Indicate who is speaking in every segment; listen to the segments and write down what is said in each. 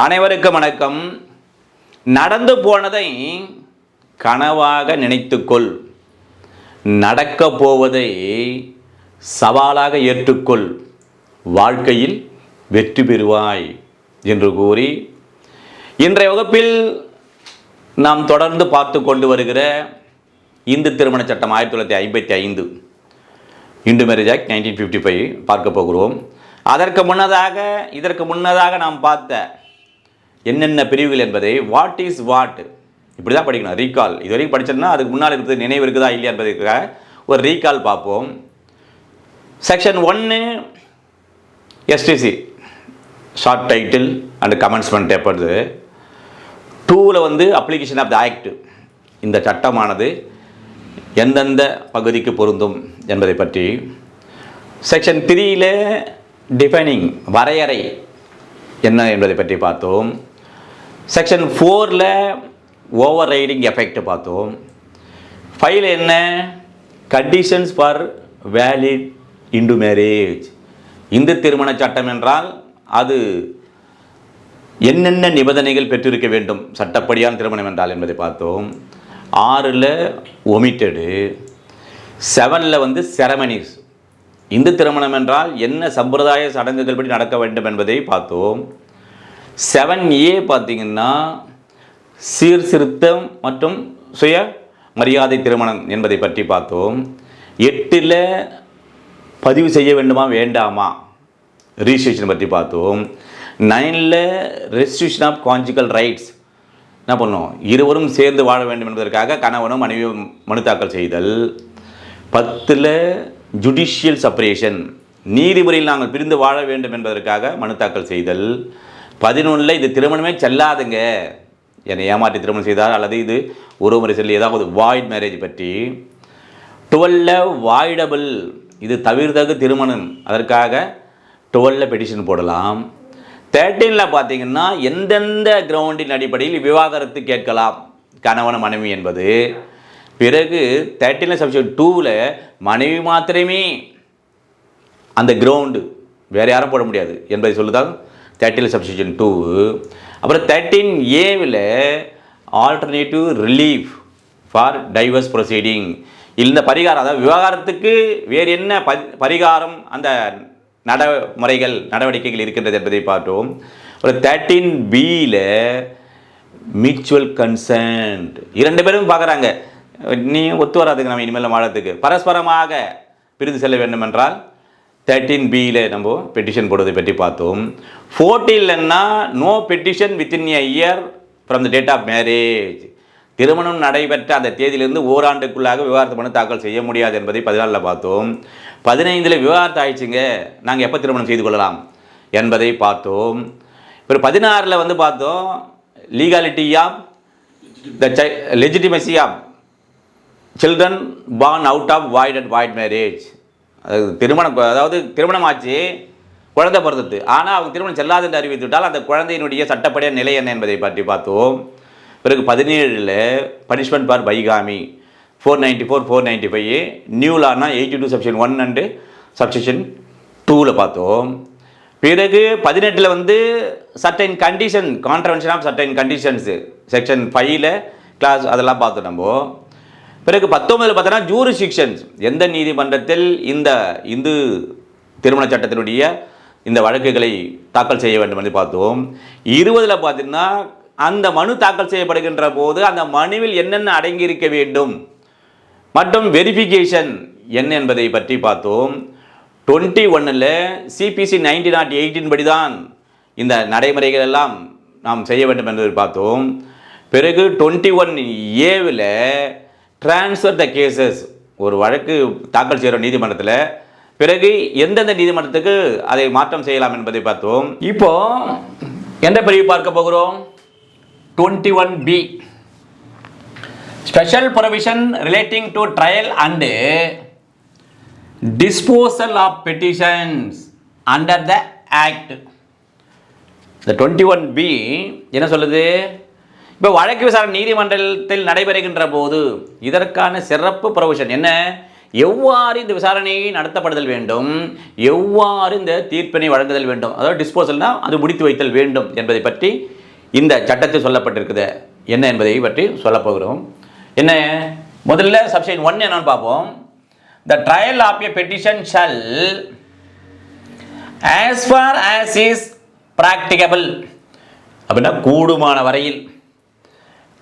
Speaker 1: அனைவருக்கும் வணக்கம். நடந்து போனதை கனவாக நினைத்துக்கொள். நடக்க போவதை சவாலாக ஏற்றுக்கொள். வாழ்க்கையில் வெற்றி பெறுவாய் என்று கூறி இன்றைய வகுப்பில் நாம் தொடர்ந்து பார்த்து கொண்டு வருகிற இந்து திருமண சட்டம் ஆயிரத்தி தொள்ளாயிரத்தி ஐம்பத்தி ஐந்து. Hindu Marriage Act nineteen fifty five பார்க்க போகிறோம். அதற்கு முன்னதாக இதற்கு முன்னதாக நாம் பார்த்த என்னென்ன பிரிவுகள் என்பதை வாட் இஸ் வாட் இப்படி தான் படிக்கணும். ரீகால் இது வரைக்கும் படிச்சோம்னா அதுக்கு முன்னால் இருக்கிறது நினைவு இருக்குதா இல்லையா என்பதற்காக ஒரு ரீகால் பார்ப்போம். செக்ஷன் ஒன்று STC short title and commencement எப்பொழுது டூவில் வந்து அப்ளிகேஷன் ஆஃப் த ஆக்ட் இந்த சட்டமானது எந்தெந்த பகுதிக்கு பொருந்தும் என்பதை பற்றி. செக்ஷன் த்ரீயில் டிஃபைனிங் வரையறை என்ன என்பதை பற்றி பார்த்தோம். செக்ஷன் ஃபோரில் ஓவர் ரைடிங் எஃபெக்ட் பார்த்தோம். ஃபைல் என்ன? Conditions for valid Hindu marriage Hindu திருமண சட்டம் என்றால் அது என்னென்ன நிபந்தனைகள் பெற்றிருக்க வேண்டும்? சட்டப்படியான திருமணம் என்றால் என்பதை பார்த்தோம். ஆறில் ஒமிட்டடு செவனில் வந்து செரமனிஸ் இந்து திருமணம் என்றால் என்ன சம்பிரதாய சடங்குகள் படி நடக்க வேண்டும் என்பதை பார்த்தோம். செவன் ஏ பார்த்தீங்கன்னா சீர்திருத்தம் மற்றும் சுய மரியாதை திருமணம் என்பதை பற்றி பார்த்தோம். எட்டில் பதிவு செய்ய வேண்டுமா வேண்டாமா? ரிஜிஸ்ட்ரேஷன் பற்றி பார்த்தோம். நைனில் ரெஜிஸ்ட்ரேஷன் ஆஃப் கான்ஜிக்கல் ரைட்ஸ் என்ன பண்ணோம்? இருவரும் சேர்ந்து வாழ வேண்டும் என்பதற்காக கணவனும் மனைவியும் மனு தாக்கல் செய்தல். பத்தில் ஜுடிஷியல் செப்பரேஷன் நீதிமுறையில் நாங்கள் பிரிந்து வாழ வேண்டும் என்பதற்காக மனு தாக்கல் செய்தல். பதினொன்றில் இது திருமணமே செல்லாதுங்க. என்னை ஏமாற்றி திருமணம் செய்தார் அல்லது இது உறவுமுறை செல்லி ஏதாவது வாய்ட் மேரேஜ் பற்றி. டுவெல்ல வாய்டபிள் இது தவிர்த்தகு திருமணம். அதற்காக டுவெல்ல பெட்டிஷன் போடலாம். தேர்ட்டீனில் பார்த்தீங்கன்னா எந்தெந்த கிரவுண்டின் அடிப்படையில் விவாகரத்து கேட்கலாம். கணவன் மனைவி என்பது. பிறகு தேர்ட்டீனில் சப்ஜெக்ட் டூவில் மனைவி மாத்திரமே அந்த கிரவுண்டு வேறு யாரும் போட முடியாது. என்பதை சொல்லுதான் தேர்ட்டில் சப்ஸ்டியூஷன் டூ அப்புறம் thirteen ஏவில் alternative relief for divorce proceeding இந்த பரிகாரம் அதாவது விவகாரத்துக்கு வேறு என்ன ப பரிகாரம் அந்த நடைமுறைகள் நடவடிக்கைகள் இருக்கின்றது என்பதை பார்த்தோம். ஒரு தேர்ட்டீன் பியில் மியூச்சுவல் கன்சென்ட் இரண்டு பேரும் பார்க்குறாங்க. நீ ஒத்து வராதுங்க நம்ம இனிமேல் வாழறதுக்கு. பரஸ்பரமாக பிரிந்து செல்ல வேண்டும் என்றால் தேர்ட்டீன் பியில் நம்ம பெட்டிஷன் போடுவதை பற்றி பார்த்தோம். ஃபோர்டீன்லன்னா no petition within a year from the date of marriage திருமணம் நடைபெற்ற அந்த தேதியிலிருந்து ஓராண்டுக்குள்ளாக விவாகரத்து மனு தாக்கல் செய்ய முடியாது என்பதை பதினாலில் பார்த்தோம். பதினைந்தில் விவாகரத்து ஆயிடுச்சுங்க. நாங்கள் எப்போ திருமணம் செய்து கொள்ளலாம் என்பதை பார்த்தோம். இப்போ பதினாறில் வந்து பார்த்தோம். Legality of the legitimacy of children born out of void and void marriage அது திருமணம் அதாவது திருமணம் ஆச்சு குழந்தை பிறந்தது ஆனால் அவங்க திருமணம் செல்லாது என்று அறிவித்துவிட்டால் அந்த குழந்தையினுடைய சட்டப்படிய நிலை என்ன என்பதை பற்றி பார்த்தோம் பிறகு பதினேழில் punishment for bigamy four ninety four four ninety five new Lana eighty two subsection one and subsection டூவில் பார்த்தோம் பிறகு பதினெட்டில் வந்து certain condition contravention of certain conditions section ஃபைவ்ல கிளாஸ் அதெல்லாம் பார்த்தோம் நம்ம. பிறகு பத்தொன்பதில் பார்த்தோன்னா ஜூரிசிக்ஷன்ஸ் எந்த நீதிமன்றத்தில் இந்த இந்து திருமண சட்டத்தினுடைய இந்த வழக்குகளை தாக்கல் செய்ய வேண்டும் என்று பார்த்தோம். இருபதில் பார்த்தீங்கன்னா அந்த மனு தாக்கல் செய்யப்படுகின்ற போது அந்த மனுவில் என்னென்ன அடங்கியிருக்க வேண்டும்? மற்றும் வெரிஃபிகேஷன் என்ன என்பதை பற்றி பார்த்தோம். டுவெண்ட்டி ஒன்னில் சிபிசி நைன்டி நாட் எயிட்டின் படி தான் இந்த நடைமுறைகள் எல்லாம் நாம் செய்ய வேண்டும் என்பதை பார்த்தோம். பிறகு டுவெண்ட்டி ஒன் ஏவில் ட்ரான்ஸ்ஃபர் த கேசஸ் ஒரு வழக்கு தாக்கல் செய்கிற நீதிமன்றத்தில் பிறகு எந்தெந்த நீதிமன்றத்துக்கு அதை மாற்றம் செய்யலாம் என்பதை பார்த்தோம். இப்போ எந்த பிரிவு பார்க்க போகிறோம்? Twenty one B special provision relating to trial and disposal of petitions under the act இந்த டுவெண்ட்டி ஒன் பி என்ன சொல்லுது? இப்போ வழக்கு விசாரணை நீதிமன்றத்தில் நடைபெறுகின்ற போது இதற்கான சிறப்பு ப்ரொவிஷன் என்ன? எவ்வாறு இந்த விசாரணையை நடத்தப்படுதல் வேண்டும்? எவ்வாறு இந்த தீர்ப்பினை வழங்குதல் வேண்டும்? அதாவது டிஸ்போசல்னால் அது முடித்து வைத்தல் வேண்டும் என்பதை பற்றி இந்த சட்டத்தில் சொல்லப்பட்டிருக்குது. என்ன என்பதை பற்றி சொல்லப்போகிறோம் என்ன? முதல்ல சப்ஷன் ஒன் என்னன்னு பார்ப்போம். The trial of a petition shall as far as is practicable அப்படின்னா கூடுமான வரையில்.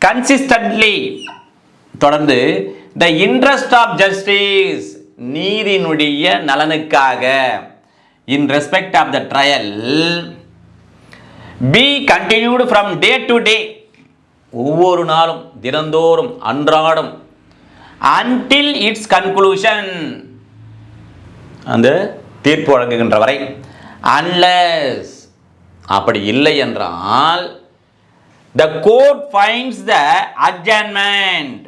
Speaker 1: கன்சிஸ்டன்ட்லி தொடர்ந்து த இன்ட்ரெஸ்ட் ஆஃப் ஜஸ்டிஸ் நீதினுடைய நலனுக்காக. In respect of the trial be continued from day to day ஒவ்வொரு நாளும் தினந்தோறும் அன்றாடம் அன்டில் இட்ஸ் கன்க்ளூஷன் அந்த தீர்ப்பு வழங்குகின்ற வரை அன்லஸ் அப்படி இல்லை என்றால் the court fines the adjournment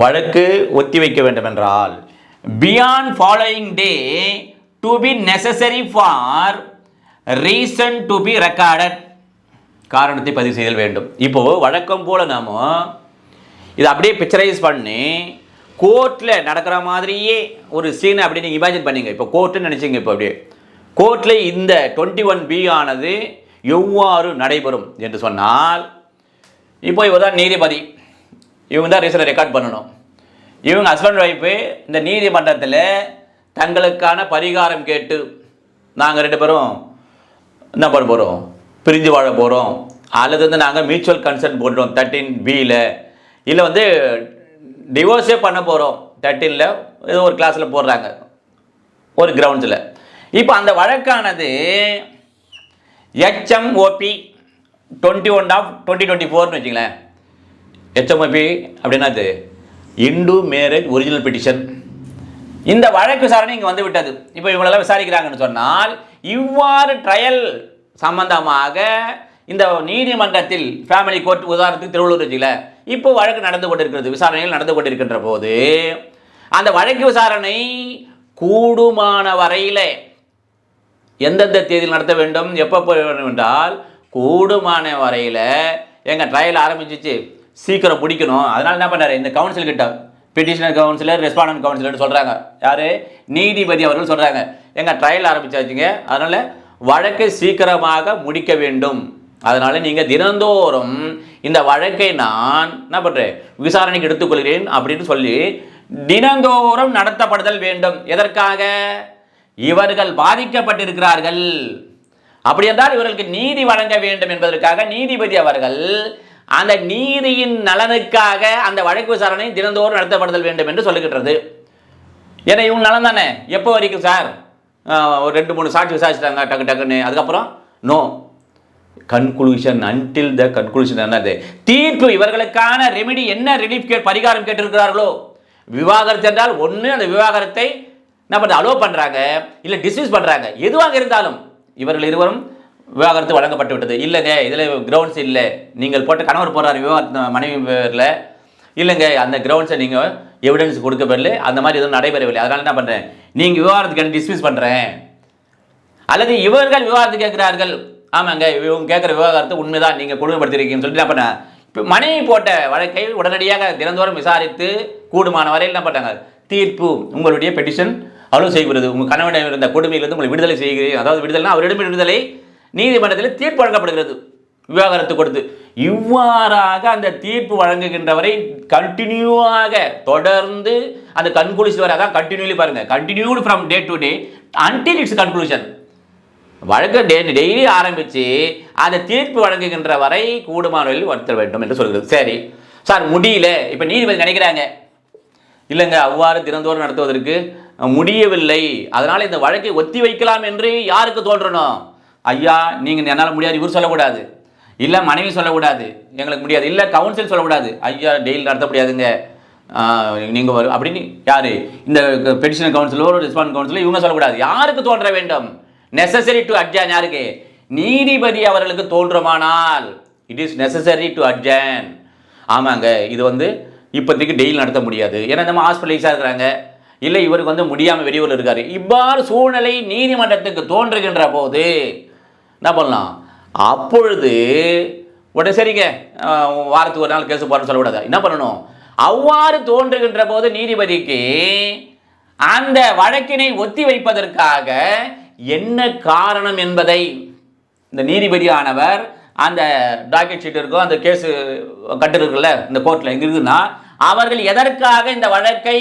Speaker 1: வழக்கு ஒத்திவைக்க வேண்டும் என்றால் beyond following day to be necessary for reason to be recorded காரணத்தை பதிவு செய்தல் வேண்டும். இப்போ வழக்கம் போல நாம இதை அப்படியே பிக்சரைஸ் பண்ணி கோர்ட்டில் நடக்கிற மாதிரியே ஒரு சீனை அப்படி நீங்கள் இமேஜின் பண்ணிங்க. இப்போ கோர்ட்டுன்னு நினச்சிங்க இப்போ அப்படியே. கோர்ட்டில் இந்த டுவெண்ட்டி ஒன் பி ஆனது எவ்வாறு நடைபெறும் என்று சொன்னால் இப்போ இவர் தான் நீதிபதி. இவங்க தான் ரீசனை ரெக்கார்ட் பண்ணணும். இவங்க ஹஸ்பண்ட் ஒய்ஃபு இந்த நீதிமன்றத்தில் தங்களுக்கான பரிகாரம் கேட்டு நாங்கள் ரெண்டு பேரும் என்ன பண்ண போகிறோம் பிரிஞ்சு வாழ போகிறோம் அல்லது வந்து நாங்கள் மியூச்சுவல் கன்சென்ட் போடுறோம் தேர்ட்டின் பியில் இல்லை வந்து டிவோர்ஸே பண்ண போகிறோம் தேர்ட்டீனில் ஏதோ ஒரு கிளாஸில் போடுறாங்க. ஒரு கிரவுண்ட்ஸில் இப்போ அந்த வழக்கானது HMOP twenty one of twenty twenty ஃபோர்னு வச்சுங்களேன். ஹெச்எம்ஓபி அப்படின்னா அது? இண்டு மேரேஜ் ஒரிஜினல் பெட்டிஷன் இந்த வழக்கு விசாரணை இங்கே வந்து விட்டது. இப்போ இவங்களெல்லாம் விசாரிக்கிறாங்கன்னு சொன்னால் இவ்வாறு ட்ரையல் சம்பந்தமாக இந்த நீதிமன்றத்தில் ஃபேமிலி கோர்ட் உதாரணத்துக்கு திருவள்ளூர் வச்சுக்கல இப்போ வழக்கு நடந்து கொண்டிருக்கிறது விசாரணைகள் நடந்து கொண்டிருக்கின்ற போது அந்த வழக்கு விசாரணை கூடுமான வரையிலே எந்தெந்த தேதியில் நடத்த வேண்டும் எப்போ போய் வேண்டும் என்றால் கூடுமான வரையில் எங்கள் ட்ரையல் ஆரம்பிச்சிச்சு. சீக்கிரம் பிடிக்கணும் அதனால் என்ன பண்ணார்? இந்த கவுன்சில் கிட்ட பெட்டிஷனர் கவுன்சிலர் ரெஸ்பாண்டன்ட் கவுன்சிலர்னு சொல்கிறாங்க யார்? நீதிபதி அவர்கள் சொல்கிறாங்க எங்கள் ட்ரையல் ஆரம்பிச்சாச்சுங்க. அதனால் வழக்கை சீக்கிரமாக முடிக்க வேண்டும். அதனால் நீங்கள் தினந்தோறும் இந்த வழக்கை நான் என்ன பண்ணுறேன் விசாரணைக்கு எடுத்துக்கொள்கிறேன் அப்படின்னு சொல்லி தினந்தோறும் நடத்தப்படுதல் வேண்டும். எதற்காக? இவர்கள் பாதிக்கப்பட்டிருக்கிறார்கள். அப்படி என்றால் இவர்களுக்கு நீதி வழங்க வேண்டும் என்பதற்காக நீதிபதி அவர்கள் அந்த நீதியின் நலனுக்காக அந்த வழக்கு விசாரணை தினந்தோறும் நடத்தப்படுதல் வேண்டும் என்று சொல்லுகின்றது. ஏன்னா இவங்க நலன் தானே? எப்போ வரைக்கும் சார்? ஒரு ரெண்டு மூணு சாட்சி விசாரிச்சிட்டாங்க டக்கு டக்குன்னு. அதுக்கப்புறம்? No. Conclusion until the conclusion என்னது தீர்ப்பு இவர்களுக்கான ரெமிடி என்ன ரிலீஃப் கே பரிகாரம் கேட்டிருக்கிறார்களோ? விவாகரத்து என்றால் ஒன்று அந்த விவாகரத்தை என்ன பண்ணுறது அலோவ் பண்ணுறாங்க இல்லை டிஸ்மிஸ் பண்ணுறாங்க எதுவாக இருந்தாலும் இவர்கள் இருவரும் விவாகரத்து வழங்கப்பட்டு விட்டது. இல்லைங்க இதில் கிரவுண்ட்ஸ் இல்லை. நீங்கள் போட்ட கணவர் போடுறாரு விவாகரத்து மனைவி பேரில் இல்லைங்க அந்த கிரவுண்ட்ஸை நீங்கள் எவிடன்ஸ் கொடுக்கப்படல அந்த மாதிரி எதுவும் நடைபெறவில்லை. அதனால் என்ன பண்ணுறேன் நீங்கள் விவாகரத்துக்கு டிஸ்மிஸ் பண்ணுறேன் அல்லது இவர்கள் விவாகரத்து கேட்குறார்கள். ஆமாங்க இவங்க கேட்குற விவகாரத்தை உண்மைதான். நீங்கள் கொடுமைப்படுத்திருக்கீங்கன்னு சொல்லிட்டு என்ன பண்ணேன் இப்போ மனைவி போட்ட வழக்கை உடனடியாக தினந்தோறும் விசாரித்து கூடுமான வரையில் என்ன பண்ணுறாங்க தீர்ப்பு உங்களுடைய பெட்டிஷன் அலுவல் செய்கிறது. உங்கள் கணவனிடம் இருந்த கொடுமையிலிருந்து உங்களை விடுதலை செய்கிறேன். அதாவது விடுதலைனா அவரிடம் விடுதலை நீதிமன்றத்தில் தீர்ப்பு வழங்கப்படுகிறது. விவாகரத்து கொடுத்து. இவ்வாறாக அந்த தீர்ப்பு வழங்குகின்ற வரை கண்டினியூவாக தொடர்ந்து அந்த கன்க்ளூஷன் வரை அதான் கண்டினியூலி பாருங்கள் continued from day to day until its conclusion வழக்கு டே டெய்லி ஆரம்பித்து அந்த தீர்ப்பு வழங்குகின்ற வரை கூடுமானவர்கள் வருத்த வேண்டும் என்று சொல்கிறது. சரி. சார் முடியல. இப்போ நீதிபதி நினைக்கிறாங்க. இல்லைங்க அவ்வாறு தினந்தோறும் நடத்துவதற்கு முடியவில்லை. அதனால் இந்த வழக்கை ஒத்தி வைக்கலாம் என்று யாருக்கு தோன்றணும்? ஐயா நீங்கள் என்னால் முடியாது இவர் சொல்லக்கூடாது. இல்லை மனைவி சொல்லக்கூடாது. எங்களுக்கு முடியாது. இல்லை கவுன்சில் சொல்லக்கூடாது. ஐயா டெய்லி நடத்த முடியாதுங்க. நீங்கள் வரும் அப்படின்னு யார்? இந்த பெட்டிஷன் கவுன்சிலோ ரெஸ்பாண்ட் கவுன்சிலோ இவங்க சொல்லக்கூடாது. யாருக்கு தோன்ற வேண்டும்? நெசசரி டு அட்ஜான் யாருக்கு? நீதிபதி அவர்களுக்கு தோன்றுமானால் it is necessary to adjourn ஆமாங்க இது வந்து இப்போதைக்கு டெய்லி நடத்த முடியாது. ஏன்னா நம்ம ஹாஸ்பிட்டலைஸாக இருக்கிறாங்க. இல்லை இவருக்கு வந்து முடியாமல் வெளியூரில் இருக்கார். இவ்வாறு சூழ்நிலை நீதிமன்றத்துக்கு தோன்றுகின்ற போது என்ன பண்ணலாம்? அப்பொழுது உடனே சரிங்க வாரத்துக்கு ஒரு நாள் கேஸ் போகிறேன்னு சொல்லக்கூடாது என்ன பண்ணணும்?
Speaker 2: அவ்வாறு தோன்றுகின்ற போது நீதிபதிக்கு அந்த வழக்கினை ஒத்தி வைப்பதற்காக என்ன காரணம் என்பதை இந்த நீதிபதியானவர் அந்த டாக்கெட் ஷீட் இருக்கோ அந்த கேஸு கட்டு இருக்குல்ல இந்த கோர்ட்டில் எங்கே இருக்குன்னா அவர்கள் எதற்காக இந்த வழக்கை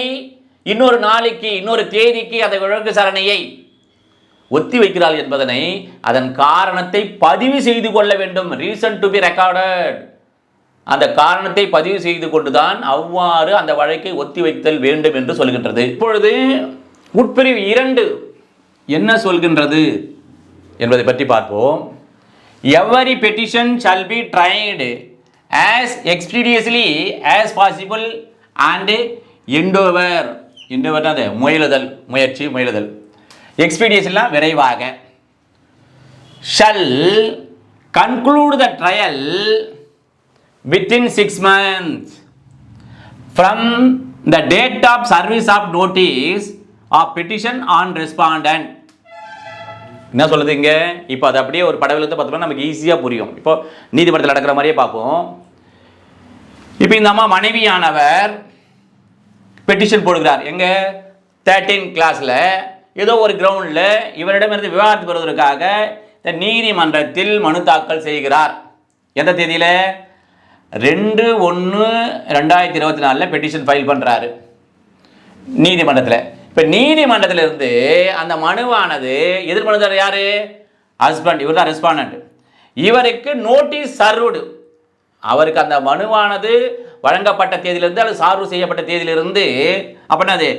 Speaker 2: இன்னொரு நாளைக்கு இன்னொரு தேதிக்கு அந்த வழக்கு சரணையை ஒத்தி வைக்கிறாள் என்பதனை அதன் காரணத்தை பதிவு செய்து கொள்ள வேண்டும். ரீசன் டு பி ரெக்கார்டட் அந்த காரணத்தை பதிவு செய்து கொண்டுதான் அவ்வாறு அந்த வழக்கை ஒத்தி வைத்தல் வேண்டும் என்று சொல்கின்றது. இப்பொழுது உட்பிரிவு இரண்டு என்ன சொல்கின்றது என்பதை பற்றி பார்ப்போம். Every petition shall be tried as expeditiously as possible and endeavour endeavour அந்த முயலுதல் முயற்சி முயலுதல். எக்ஸ்பீடியஸ்லாம் விரைவாக. Shall conclude the trial within six months from the date of service of notice of petition on respondent என்ன சொல்லுது இங்கே? இப்போ அது அப்படியே ஒரு படவிலத்தை பார்த்தோம்னா நமக்கு ஈஸியாக புரியும். இப்போ நீதிமன்றத்தில் நடக்கிற மாதிரியே பார்ப்போம். இப்போ இந்த அம்மா மனைவியானவர் பெட்டிஷன் போடுகிறார். எங்கள் தேர்ட்டீன் கிளாஸில் ஏதோ ஒரு கிரவுண்டில் இவரிடமிருந்து விவாதத்து பெறுவதற்காக இந்த நீதிமன்றத்தில் மனு தாக்கல் செய்கிறார். எந்த தேதியில்? ரெண்டு ஒன்று ரெண்டாயிரத்தி இருபத்தி நாலில் பெட்டிஷன் ஃபைல் பண்ணுறாரு நீதிமன்றத்தில். இப்போ நீதிமன்றத்தில் இருந்து அந்த மனுவானது எதிர்மனுதார் யார்? ஹஸ்பண்ட் இவர் தான் ரெஸ்பாண்டன்ட் இவருக்கு நோட்டீஸ் சர்வுடு அவருக்கு அந்த மனுவானது வழங்கப்பட்ட தேதியிலிருந்து அல்லது சார்பு செய்யப்பட்ட தேதியிலிருந்து அப்படின்னா அது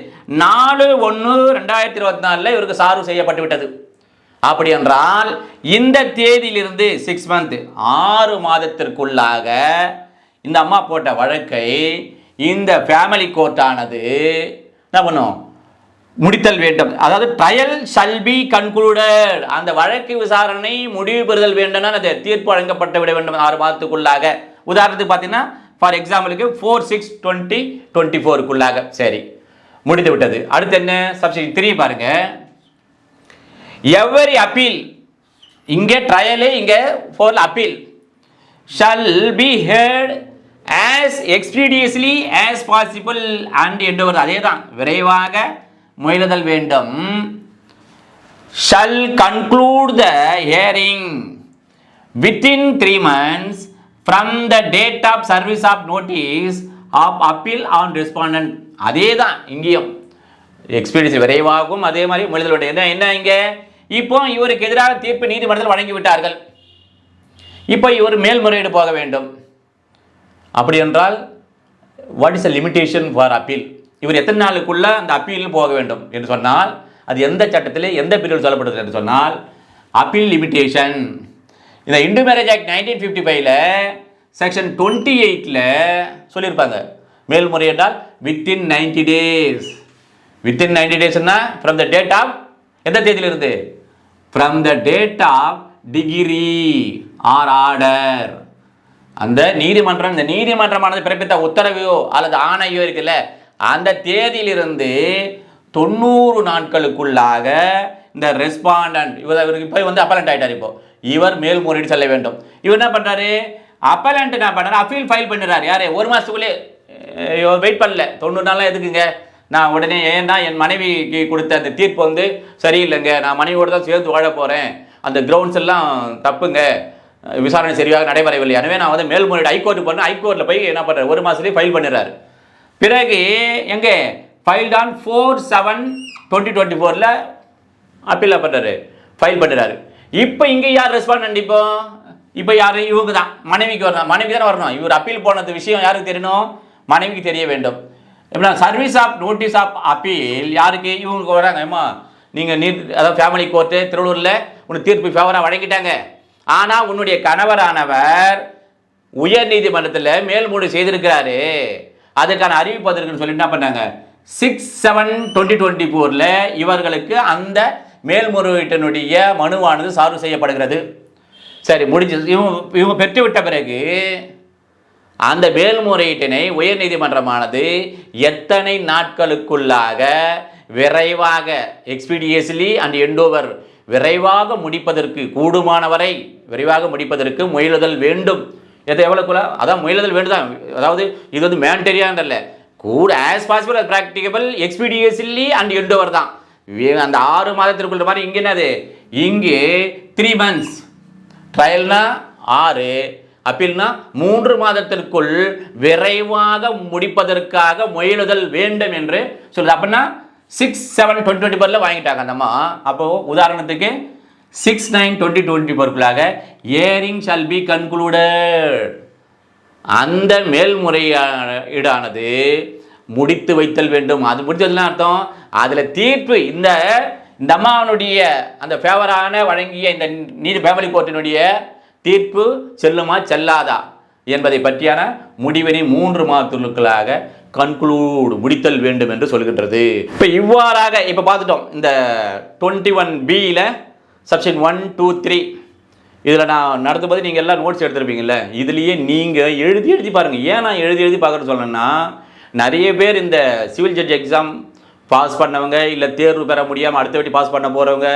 Speaker 2: நாலு ஒன்று ரெண்டாயிரத்தி இருபத்தி நாலில் இவருக்கு சார்பு செய்யப்பட்டு விட்டது. அப்படி என்றால் இந்த தேதியிலிருந்து சிக்ஸ் மந்த் ஆறு மாதத்திற்குள்ளாக இந்த அம்மா போட்ட வழக்கை இந்த ஃபேமிலி கோர்ட்டானது என்ன பண்ணும்? முடித்தல் வேண்டும். அதாவது ட்ரையல் ஷல் பி கன்க்ளூடட் அந்த வழக்கு விசாரணை முடிவு பெறுதல் வேண்டும். அது தீர்ப்பு வழங்கப்பட்டு விட வேண்டும். ஆறு மாதத்துக்குள்ளாக. உதாரணத்துக்கு பார்த்தீங்கன்னா ஃபார் எக்ஸாம்பிளுக்கு ஃபோர் சிக்ஸ் டுவெண்ட்டி டுவெண்ட்டி ஃபோருக்குள்ளாக சரி. முடிந்து விட்டது. அடுத்து என்ன? சப்ஜெக்ட் த்ரீ பாருங்க. எவரி அப்பீல் இங்கே ட்ரையலு இங்கே ஃபோரில் appeal shall be heard as expeditiously as possible and endeavour அதே தான் விரைவாக முயலுதல் வேண்டும். Shall conclude the hearing within three months from the date of service of notice of appeal on respondent அதே தான் இங்கேயும். எக்ஸ்பீரியன்ஸ் விரைவாகும் அதே மாதிரி முயலுதல் என்ன என்ன இங்கே? இப்போ இவருக்கு எதிராக தீர்ப்பு நீதிமன்றத்தில் வழங்கி விட்டார்கள் இப்போ இவர் மேல்முறையீடு போக வேண்டும். அப்படி என்றால் what is a limitation for appeal இவர் எத்தனை நாளுக்குள்ள அந்த அப்பீலில் போக வேண்டும் என்று சொன்னால் அது எந்த சட்டத்தில் எந்த பிரிவில் சொல்லப்படுது என்று சொன்னால் அப்பீல் லிமிடேஷன் இந்த Hindu Marriage Act nineteen fifty ஃபைவ்ல செக்ஷன் டுவெண்ட்டி எயிட்டில் சொல்லியிருப்பாங்க. மேல்முறையீடால் within ninety days within ninety டேஸ்னா from the date of எந்த தேதியிலிருந்து? From the date of decree or order அந்த நீதிமன்றம் இந்த நீதிமன்றமானது பிறப்பித்த உத்தரவையோ அல்லது ஆணையோ இருக்குல்ல அந்த தேதியிலிருந்து தொண்ணூறு நாட்களுக்குள்ளாக இந்த ரெஸ்பாண்டன்ட் இவர் இவருக்கு இப்போ வந்து அப்பலண்ட் ஆகிட்டார் இப்போ. இவர் மேல்முறையீடு செல்ல வேண்டும். இவர் என்ன பண்ணுறாரு அப்பலண்ட் என்ன பண்ணுறாரு அப்பீல் ஃபைல் பண்ணுறாரு யார்? ஒரு மாதத்துக்குள்ளே வெயிட் பண்ணல. தொண்ணூறு நாளாக எதுக்குங்க? நான் உடனே ஏன்னா என் மனைவிக்கு கொடுத்த அந்த தீர்ப்பு வந்து சரியில்லைங்க. நான் மனைவியோடு தான் சேர்ந்து வாழ போகிறேன் அந்த கிரவுண்ட்ஸ் எல்லாம் தப்புங்க. விசாரணை சரியாக நடைபெறவில்லை. எனவே நான் வந்து மேல்முறையீடு ஹைகோர்ட்டு பண்ணேன் ஹைகோர்ட்டில் போய் என்ன பண்ணுறாரு ஒரு மாதத்துலேயே ஃபைல் பண்ணிடுறாரு. பிறகு எங்கே? File on four seven twenty twenty ஃபோரில் அப்பீலாக பண்ணுறாரு ஃபைல் பண்ணுறாரு இப்போ இங்கே யார் ரெஸ்பாண்ட் இப்போ? இப்போ யார்? இவங்க தான் மனைவிக்கு வரணும். மனைவி தானே வரணும். இவர் அப்பீல் போனது விஷயம் யாருக்கு தெரியணும்? மனைவிக்கு தெரிய வேண்டும். எப்படின்னா service of notice of appeal யாருக்கு? இவங்களுக்கு வராங்க. ஏமா நீங்கள் நீர் அதாவது ஃபேமிலி கோர்ட்டு திருவள்ளூரில் உனக்கு தீர்ப்பு ஃபேவராக வழங்கிட்டாங்க. ஆனால் உன்னுடைய கணவரானவர் உயர் நீதிமன்றத்தில் மேல்முடி செய்திருக்கிறாரு. அதற்கான அறிவிப்பு வந்திருக்குன்னு சொல்லி என்ன பண்ணாங்க? சிக்ஸ் செவன் டுவெண்ட்டி டுவெண்ட்டி ஃபோரில் இவர்களுக்கு அந்த மேல்முறையீட்டினுடைய மனுவானது சார்பு செய்யப்படுகிறது. சரி முடிஞ்சு இவங்க இவங்க பெற்றுவிட்ட பிறகு அந்த மேல்முறையீட்டினை உயர்நீதிமன்றமானது எத்தனை நாட்களுக்குள்ளாக விரைவாக எக்ஸ்பீடியஸ்லி அண்ட் எண்டோவர் விரைவாக முடிப்பதற்கு கூடுமானவரை விரைவாக முடிப்பதற்கு முயலுதல் வேண்டும். எது எவ்வளோக்குள்ள அதான் முயலுதல் வேண்டுதான். அதாவது இது வந்து மேண்டரியான்றல்ல கூட ஆஸ் பாசிபிள் அது ப்ராக்டிகபிள் எக்ஸ்பீடியஸ்லி அண்ட் எண்டோவர் தான். அந்த ஆறு மாதத்திற்குள்ள மாதிரி இங்கே என்னது? இங்கே த்ரீ மந்த்ஸ் ட்ரையல்னா ஆறு அப்பீல்னா மூன்று மாதத்திற்குள் விரைவாக முடிப்பதற்காக முயலுதல் வேண்டும் என்று சொல்லுது. அப்படின்னா சிக்ஸ் செவன் டுவெண்ட்டி டுவெண்ட்டி ஃபோரில் வாங்கிட்டாங்க அந்தம்மா அப்போது உதாரணத்துக்கு சிக்ஸ் நைன் டுவெண்ட்டி டுவெண்ட்டி ஃபோருக்குள்ளாக ஏரிங் ஷால் பி கன்க்ளூடட் அந்த மேல்முறையீடானது முடித்து வைத்தல் வேண்டும். அது முடித்ததுலாம் அர்த்தம் அதில் தீர்ப்பு இந்த இந்த அம்மாவனுடைய அந்த ஃபேவரான வழங்கிய இந்த நீதி ஃபேமிலி கோர்ட்டினுடைய தீர்ப்பு செல்லுமா செல்லாதா என்பதை பற்றியான முடிவினை மூன்று மாதத்துக்குள்ளாக கன்க்ளூடு முடித்தல் வேண்டும் என்று சொல்கின்றது. இப்போ இவ்வாறாக இப்போ பார்த்துட்டோம் இந்த டுவெண்ட்டி ஒன் பியில் சப்ஷன் ஒன் டூ த்ரீ இதில் நான் நடத்தும்போது நீங்கள் எல்லாம் நோட்ஸ் எடுத்துருப்பீங்கள்ல இதுலேயே நீங்கள் எழுதி எழுதி பாருங்கள் ஏன் நான் எழுதி எழுதி பார்க்குறேன்னு சொல்லணும்னா நிறைய பேர் இந்த சிவில் ஜட்ஜ் எக்ஸாம் பாஸ் பண்ணவங்க இல்லை தேர்வு பெற முடியாமல் அடுத்த வாட்டி பாஸ் பண்ண போகிறவங்க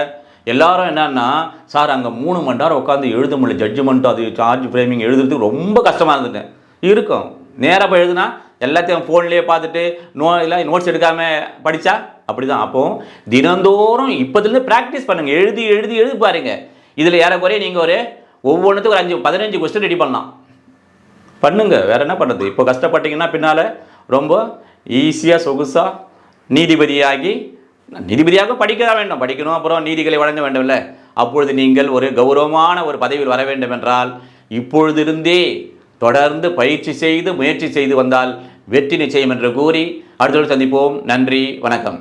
Speaker 2: எல்லாரும் என்னன்னா சார் அங்கே மூணு மணி நேரம் உட்காந்து எழுத முடியல. ஜட்ஜ்மெண்ட் அது சார்ஜ் ஃப்ரேமிங் எழுதுறதுக்கு ரொம்ப கஷ்டமாக இருந்தது இருக்கும். நேராக போய் எழுதுனா எல்லாத்தையும் ஃபோன்லேயே பார்த்துட்டு நோ இல்லை நோட்ஸ் எடுக்காமல் படித்தா அப்படி தான் அப்போது தினந்தோறும் இப்போதுலேருந்து ப்ராக்டிஸ் பண்ணுங்கள் எழுதி எழுதி எழுதி பாருங்கள் இதில் ஏறக்குறைய நீங்கள் ஒரு ஒவ்வொன்றுத்துக்கும் ஒரு அஞ்சு பதினஞ்சு கொஸ்டின் ரெடி பண்ணலாம். பண்ணுங்கள் வேறு என்ன பண்ணுறது இப்போ கஷ்டப்பட்டீங்கன்னா பின்னால் ரொம்ப ஈஸியாக சொகுசாக நீதிபதியாகி நீதிபதியாக படிக்க வேண்டும். படிக்கணும் அப்புறம் நீதிகளை வழங்க வேண்டும்ல. அப்பொழுது நீங்கள் ஒரு கௌரவமான ஒரு பதவியில் வர வேண்டும் என்றால் இப்பொழுதிருந்தே தொடர்ந்து பயிற்சி செய்து முயற்சி செய்து வந்தால் வெற்றி நிச்சயம் என்று கூறி அடுத்த சந்திப்போம். நன்றி வணக்கம்.